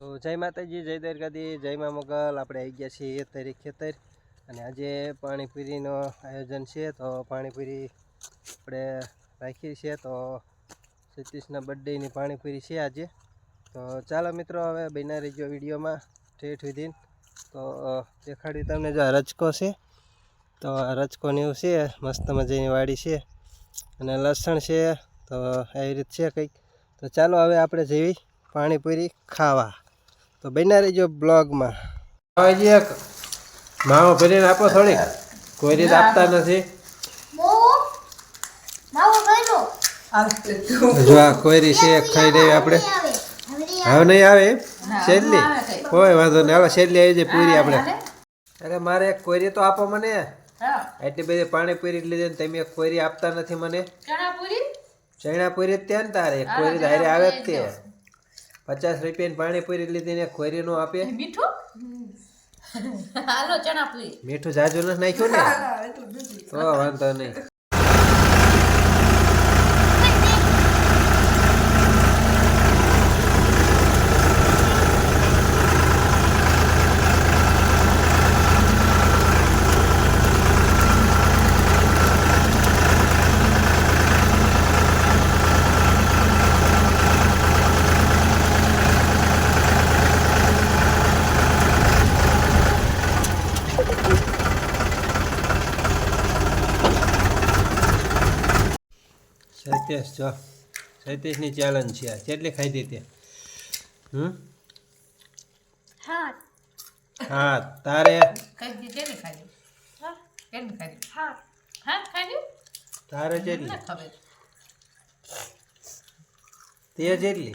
તો જય માતાજી, જય દ્વારકાધી જય મા મોગલ. આપણે આવી ગયા છીએ તારીખ ખેતર અને આજે પાણીપુરીનો આયોજન છે. તો પાણીપુરી આપણે રાખી છે. તો સતીશના બર્થડેની પાણીપુરી છે આજે. તો ચાલો મિત્રો, હવે બન્યા રહીજો વિડીયોમાં ઠેઠ સુધી. તો દેખાડ્યું તમને જો રચકો છે. તો રચકો એવું છે, મસ્ત મજાની વાડી છે અને લસણ છે. તો એવી રીત છે કંઈક. તો ચાલો હવે આપણે જેવી પાણીપુરી ખાવા. તો બન્યા રહીજો બ્લોગમાં. હજી એક માવો ભરીને આપો થોડીક. કોઈ રીત આપતા નથી. જો આ કોયરી છે ખાઈ લઈએ આપણે. હવે નહીં આવે. શેરલી કોઈ વાંધો નહીં. હાલો શેરલી આવી જાય પૂરી આપણે. અરે મારે એક કોયરી તો આપો મને. એટલી બધી પાણી પૂરી લીધી ને તમે એક કોયરી આપતા નથી મને. ચણા પૂરી? જ ત્યાં ને તારે. કોયરી તો હારે આવે જ તે પચાસ રૂપિયાની પાણીપુરી લીધી ને કોયરી નો આપે. મીઠું? હાલો ચણા પૂરી. મીઠું જાજુ નથી નાખ્યું ને? તો વાંધો નહીં. સત્યાસ જો. સત્યાસની ચેલેન્જ છે આ. કેટલી ખાઈ તે? હમ? હા તારે? ખાઈ દી કેવી ખાઈ કેવી ખાઈ હા હા ખાઈ તારે જેટલી? તે જેટલી?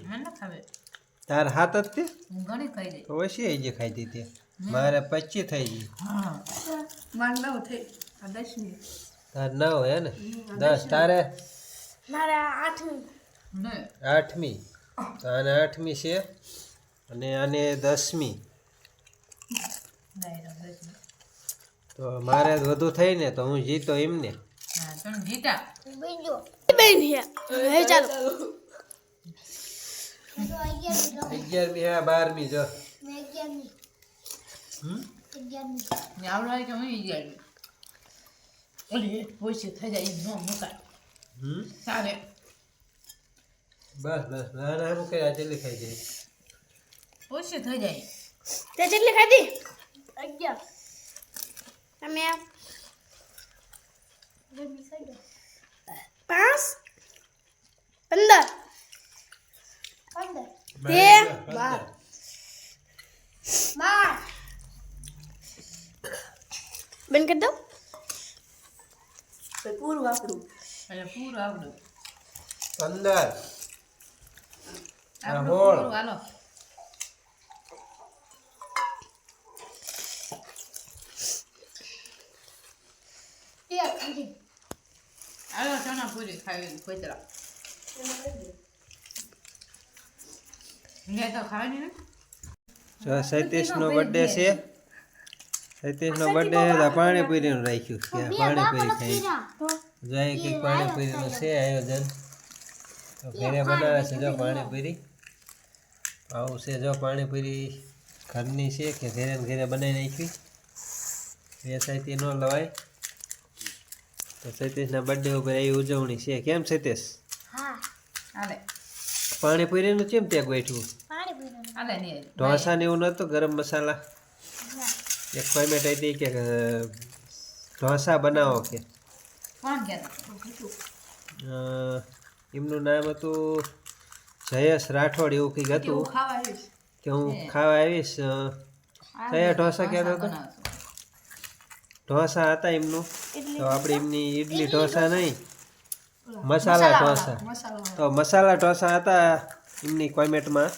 તાર હાથ જ તે હું ઘણી ખાઈ દઈ તો ઓછી આવી જે ખાઈ દીધી મારે પચી થઈ ગઈ. તાર નવ હે ને? દસ. તારે? મારા આઠમી. ને. આઠમી. તો આને આઠમી છે અને આને દસમી. તો મારે વધુ થઈ ને તો હું જીતો એમને. જીતા. બીજો. બેન હે ચાલો. અગિયારમી હા બારમી જો. ને કે હું અગિયારમી ઓલી પોસી થઈ જાય ન મુકાય. ચાલે બસ બસ. ના ના હું કઈ આજે ખાઈ જાય. પોસી થઈ જાય. તે જેટલી ખાધી અગિયાર. તમે પાંચ પંદર. તે બાર. બાર. બંધ કરી દઉં. પૂરું આપણું એટલે પૂરું આવડું. પંદર આ આવડું હોળ. પૂરું હાલો. હાલો ચણા પૂરી ખાવી કોતરા લે તો ખાવાની ને બર્થડે છે. સતીશનો બર્થડે છે પાણીપુરી નું રાખ્યું છે. પાણીપુરી ખાઈ. જાય કંઈક પાણીપુરીનું છે આયોજન તો ઘરે બનાવે છે જો પાણીપુરી. આવું છે જો પાણીપુરી ઘરની છે કે ઘરે ઘેરે બનાવી નાખી. વેચાઈથી ન લવાય. તો સતીશના બર્થડે ઉપર એવી ઉજવણી છે. કેમ સતીશ? પાણીપુરીનું કેમ ત્યાં ગોઠવું? ઢોસા ને એવું નહોતું ગરમ મસાલા? એક કોમેન્ટ આવી હતી કે ઢોસા બનાવો કે? કોણ કહેતા એમનું નામ હતું જયેશ રાઠોડ એવું કંઈક હતું કે હું ખાવા આવીશ કયા ઢોસા કહેતો હતો? ઢોસા હતા એમનું. તો આપણે એમની ઈડલી ઢોસા નહીં મસાલા ઢોસા. તો મસાલા ઢોસા હતા એમની કોમેન્ટમાં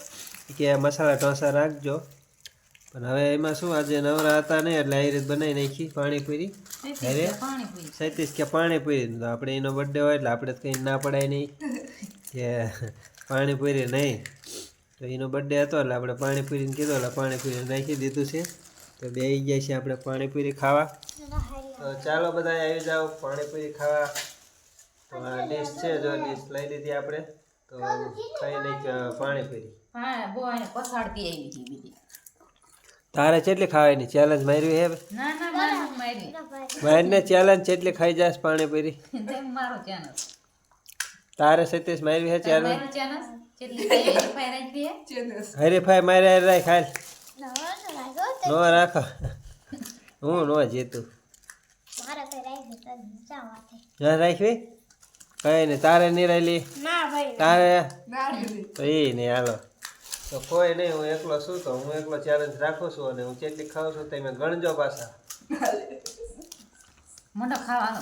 કે મસાલા ઢોસા રાખજો. પણ હવે એમાં શું આજે નવરા હતા ને એટલે આવી રીત બનાવી નાખી પાણીપુરી. અરે સૈતીસ કે પાણીપુરી. તો આપણે એનો બર્થડે હોય એટલે આપણે કંઈ ના પડાય નહીં. કે પાણીપુરી નહીં. તો એનો બર્થડે હતો એટલે આપણે પાણીપુરીને કીધું એટલે પાણીપુરી નાખી દીધું છે. તો બે ગયા છે આપણે પાણીપુરી ખાવા. તો ચાલો બધા આવી જાઓ પાણીપુરી ખાવા. તો આ ડીશ છે જો ડીશ લઈ લીધી આપણે. તો ખાઈ નાખી પાણીપુરી. હા બહુ એને પસાડતી આવી હતી બીજી તારે કેટલી ખાવાની ચેલેન્જ માર્યું હે ના ના મારે મારી. મારને ચેલેન્જ કેટલી ખાઈ જાસ તેમ મારો ચેનલ તારે સતીશ માર્યું હે ચેલેન્જ મારો ચેનલ કેટલી ખાઈ રાખી દે હરીફાઈ મારે હરે તે નો રાખો. હું નો જીતું. મારા તો તો ના રાખવી? કઈ નહીં તારે નિરાયલી ના ભાઈ. તારે? તો એ નહીં હાલો. તો કોઈ નહીં હું એકલો છું તો હું એકલો ચેલેન્જ રાખું છું અને હું કેટલી ખાઉં છું તમે ગણજો પાછા. મોટો ખાવાનો.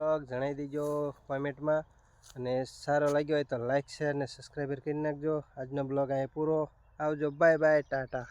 બ્લોગ જણાવી દેજો કોમેન્ટમાં અને સારો લાગ્યો હોય તો લાઈક શેર અને સબસ્ક્રાઈબર કરી નાખજો. આજનો બ્લોગ અહીંયા પૂરો. આવજો બાય બાય ટાટા.